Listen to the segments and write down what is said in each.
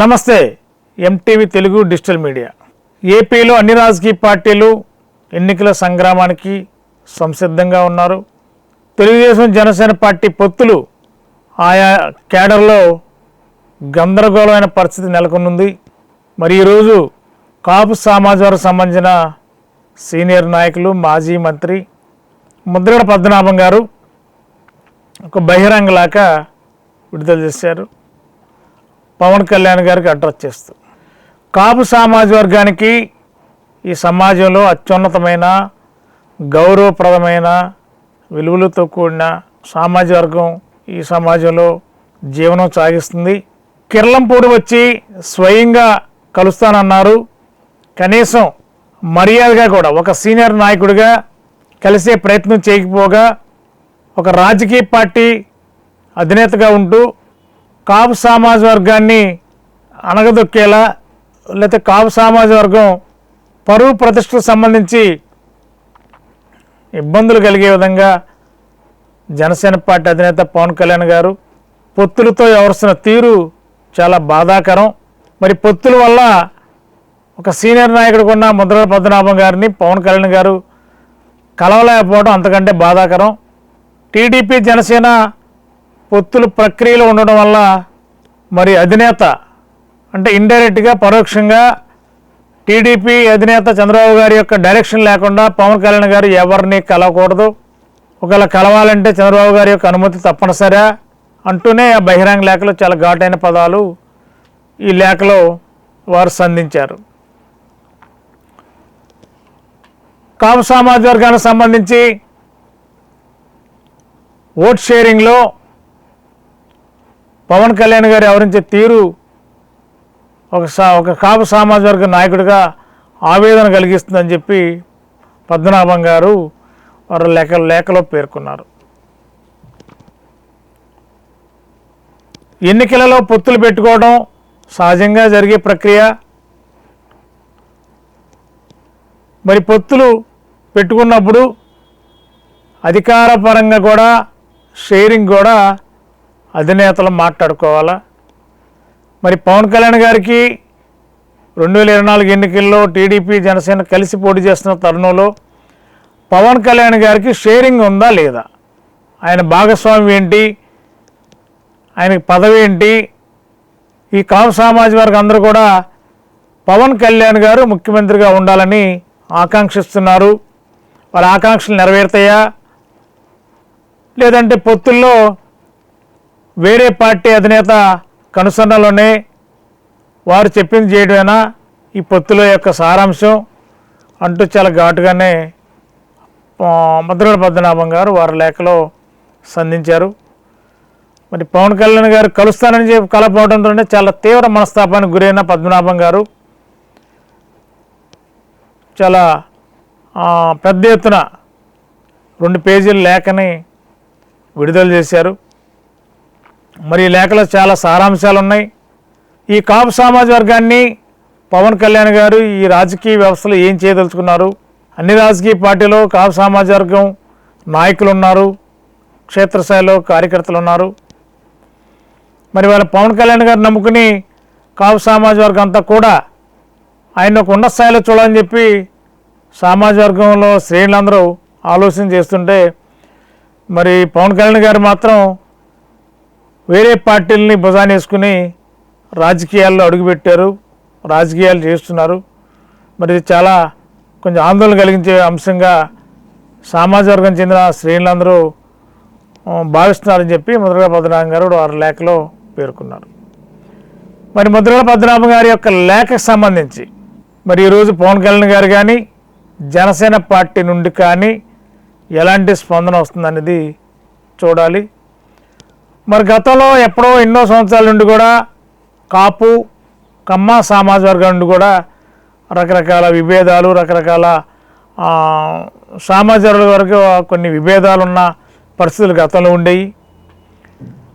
నమస్తే MTV Telugu digital media. ఏపీలో అన్ని రాజకీయ పార్టీలు ఎన్నికల సంగ్రామానికి సంసిద్ధంగా ఉన్నారు. తెలుగుదేశం జనసేన పార్టీ పొత్తులు ఆయా కేడర్లో గందరగోళమైన పరిస్థితి నెలకొనుంది. మరి ఈరోజు కాపు సామాజిక సంబంధించిన సీనియర్ నాయకులు మాజీ మంత్రి ముద్రగడ పద్మనాభం గారు ఒక బహిరంగలాక విడుదల చేశారు. పవన్ కళ్యాణ్ గారికి అడ్రస్ చేస్తూ కాపు సమాజ వర్గానికి ఈ సమాజంలో అత్యున్నతమైన గౌరవప్రదమైన విలువలతో కూడిన సామాజిక వర్గం ఈ సమాజంలో జీవనం సాగిస్తుంది. కిర్లంపూడి వచ్చి స్వయంగా కలుస్తానన్నారు. కనీసం మర్యాదగా కూడా ఒక సీనియర్ నాయకుడిగా కలిసే ప్రయత్నం చేయకపోగా ఒక రాజకీయ పార్టీ అధినేతగా ఉంటూ కాపు సమాజ వర్గాన్ని అణగదొక్కేలా లేకపోతే కాపు సమాజ వర్గం పరువు ప్రతిష్టకు సంబంధించి ఇబ్బందులు కలిగే విధంగా జనసేన పార్టీ అధినేత పవన్ కళ్యాణ్ గారు పొత్తులతో వ్యవహరిస్తున్న తీరు చాలా బాధాకరం. మరి పొత్తుల వల్ల ఒక సీనియర్ నాయకుడు ఉన్న ముద్ర పద్మనాభం గారిని పవన్ కళ్యాణ్ గారు కలవలేకపోవడం అంతకంటే బాధాకరం. టీడీపీ జనసేన పొత్తులు ప్రక్రియలో ఉండడం వల్ల మరి అధినేత అంటే ఇండైరెక్ట్గా పరోక్షంగా టీడీపీ అధినేత చంద్రబాబు గారి యొక్క డైరెక్షన్ లేకుండా పవన్ కళ్యాణ్ గారు ఎవరిని కలవకూడదు. ఒకవేళ కలవాలంటే చంద్రబాబు గారి యొక్క అనుమతి తప్పనిసరా అంటూనే ఆ బహిరంగ లేఖలో చాలా ఘాటైన పదాలు ఈ లేఖలో వారు సంధించారు. కాపు సామాజిక వర్గానికి సంబంధించి ఓట్ షేరింగ్లో పవన్ కళ్యాణ్ గారు ఎవరించే తీరు ఒక సా ఒక కాపు సామాజిక వర్గ నాయకుడిగా ఆవేదన కలిగిస్తుందని చెప్పి పద్మనాభం గారు వారు లేఖ లేఖలో పేర్కొన్నారు. ఎన్నికలలో పొత్తులు పెట్టుకోవడం సహజంగా జరిగే ప్రక్రియ. మరి పొత్తులు పెట్టుకున్నప్పుడు అధికారపరంగా కూడా షేరింగ్ కూడా అధినేతలు మాట్లాడుకోవాలా? మరి పవన్ కళ్యాణ్ గారికి రెండు వేల ఇరవై నాలుగు ఎన్నికల్లో టీడీపీ జనసేన కలిసి పోటీ చేస్తున్న తరుణంలో పవన్ కళ్యాణ్ గారికి షేరింగ్ ఉందా లేదా? ఆయన భాగస్వామి ఏంటి? ఆయనకి పదవి ఏంటి? ఈ కామ సామాజిక వర్గం అందరూ కూడా పవన్ కళ్యాణ్ గారు ముఖ్యమంత్రిగా ఉండాలని ఆకాంక్షిస్తున్నారు. వాళ్ళ ఆకాంక్షలు నెరవేరుతాయా? లేదంటే పొత్తుల్లో వేరే పార్టీ అధినేత కనుసన్నలోనే వారు చెప్పింది చేయడమేనా? ఈ పొత్తుల యొక్క సారాంశం అంటూ చాలా ఘాటుగానే ఆ, ముద్రగడ పద్మనాభం గారు వారి లేఖలో సంధించారు. మరి పవన్ కళ్యాణ్ గారు కలుస్తానని చెప్పి కలపడంతోనే చాలా తీవ్ర మనస్తాపానికి గురైన పద్మనాభం గారు చాలా పెద్ద ఎత్తున రెండు పేజీల లేఖని విడుదల చేశారు. మరి ఈ లేఖలో చాలా సారాంశాలు ఉన్నాయి ఈ కాపు సమాజ వర్గాన్ని పవన్ కళ్యాణ్ గారు ఈ రాజకీయ వ్యవస్థలో ఏం చేయదలుచుకున్నారు? అన్ని రాజకీయ పార్టీలో కాపు సమాజ వర్గం నాయకులు ఉన్నారు క్షేత్రస్థాయిలో కార్యకర్తలు ఉన్నారు మరి వాళ్ళ పవన్ కళ్యాణ్ గారు నమ్ముకుని కాపు సమాజ వర్గం అంతా కూడా ఆయన ఒక ఉన్నత స్థాయిలో చూడాలని చెప్పి సమాజ వర్గంలో శ్రేణులందరూ ఆలోచన చేస్తుంటే మరి పవన్ కళ్యాణ్ గారు మాత్రం వేరే పార్టీలని భుజానేసుకుని రాజకీయాల్లో అడుగుపెట్టారు రాజకీయాలు చేస్తున్నారు. మరి చాలా కొంచెం ఆందోళన కలిగించే అంశంగా సామాజిక వర్గం చెందిన శ్రేణులందరూ భావిస్తున్నారని చెప్పి ముద్రగడ పద్మనాభం గారు వారి లేఖలో పేర్కొన్నారు. మరి ముద్రగడ పద్మనాభం గారి యొక్క లేఖకు సంబంధించి మరి ఈరోజు పవన్ కళ్యాణ్ గారు కానీ జనసేన పార్టీ నుండి కానీ ఎలాంటి స్పందన వస్తుందనేది చూడాలి. మరి గతంలో ఎప్పుడో ఎన్నో సంవత్సరాల నుండి కూడా కాపు కమ్మ సామాజిక వర్గం నుండి కూడా రకరకాల విభేదాలు రకరకాల సామాజిక వరకు కొన్ని విభేదాలు ఉన్న పరిస్థితులు గతంలో ఉండేవి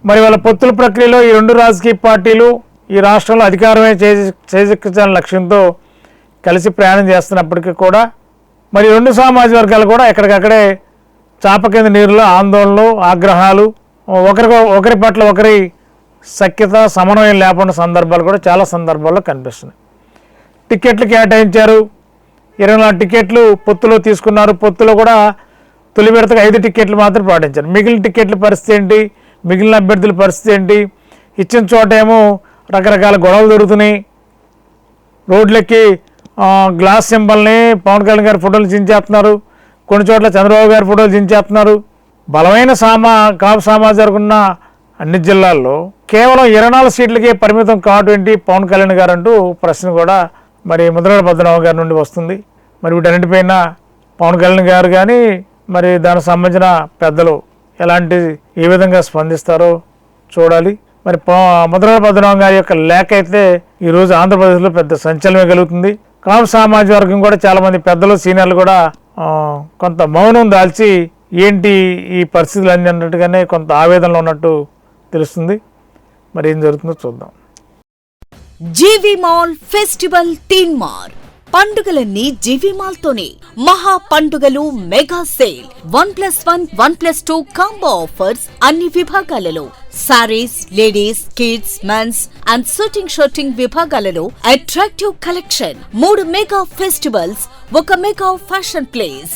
మరి వాళ్ళ పొత్తుల ప్రక్రియలో ఈ రెండు రాజకీయ పార్టీలు ఈ రాష్ట్రంలో అధికారమే చేజెక్కించాలని లక్ష్యంతో కలిసి ప్రయాణం చేస్తున్నప్పటికీ కూడా మరి రెండు సామాజిక వర్గాలు కూడా ఎక్కడికక్కడే చాప కింద నీరులో ఆందోళనలు ఆగ్రహాలు ఒకరి ఒకరి పట్ల ఒకరి సఖ్యత సమన్వయం లేకుండా సందర్భాలు కూడా చాలా సందర్భాల్లో కనిపిస్తున్నాయి. టికెట్లు కేటాయించారు. ఇరవై నాలుగు టికెట్లు పొత్తులో తీసుకున్నారు. పొత్తులో కూడా తొలి విడతకు ఐదు టికెట్లు మాత్రం పాటించారు. మిగిలిన టికెట్ల పరిస్థితి ఏంటి? మిగిలిన అభ్యర్థుల పరిస్థితి ఏంటి? ఇచ్చిన చోట ఏమో రకరకాల గొడవలు దొరుకుతున్నాయి రోడ్లెక్కి గ్లాస్ సింబల్ని పవన్ కళ్యాణ్ గారి ఫోటోలు చించేస్తున్నారు కొన్ని చోట్ల చంద్రబాబు గారి ఫోటోలు చించేస్తున్నారు బలమైన సామా కాపు సమాజం ఉన్న అన్ని జిల్లాల్లో కేవలం ఇరవై నాలుగు సీట్లకే పరిమితం కాటువంటి ఏంటి పవన్ కళ్యాణ్ గారు అంటూ ప్రశ్న కూడా మరి ముద్రగడ పద్మనాభ గారి నుండి వస్తుంది. మరి వీటన్నిటిపైన పవన్ కళ్యాణ్ గారు కానీ మరి దానికి సంబంధించిన పెద్దలు ఎలాంటి ఏ విధంగా స్పందిస్తారో చూడాలి. మరి ముద్రగడ పద్మనాభం గారి యొక్క లేఖ అయితే ఈరోజు ఆంధ్రప్రదేశ్లో పెద్ద సంచలనమే కలుగుతుంది. కాపు సామాజిక వర్గం కూడా చాలామంది పెద్దలు సీనియర్లు కూడా కొంత మౌనం దాల్చి ఏంటి ఈ పరిస్థితులు అన్నీ అన్నట్టుగానే కొంత ఆవేదనలో ఉన్నట్టు తెలుస్తుంది. మరి ఏం జరుగుతుందో చూద్దాం. జీవి మాల్ ఫెస్టివల్ తీన్ మార్ పండుగలన్నీ జీవి మాల్ తోనే మహా పండుగలు mega sale. One plus one one plus two combo offers అన్ని విభాగాలలో. Sarees ladies kids mens and suiting suiting విభాగాలలో అట్రాక్టివ్ కలెక్షన్. మూడు మెగా ఫెస్టివల్స్ ఒక mega fashion place.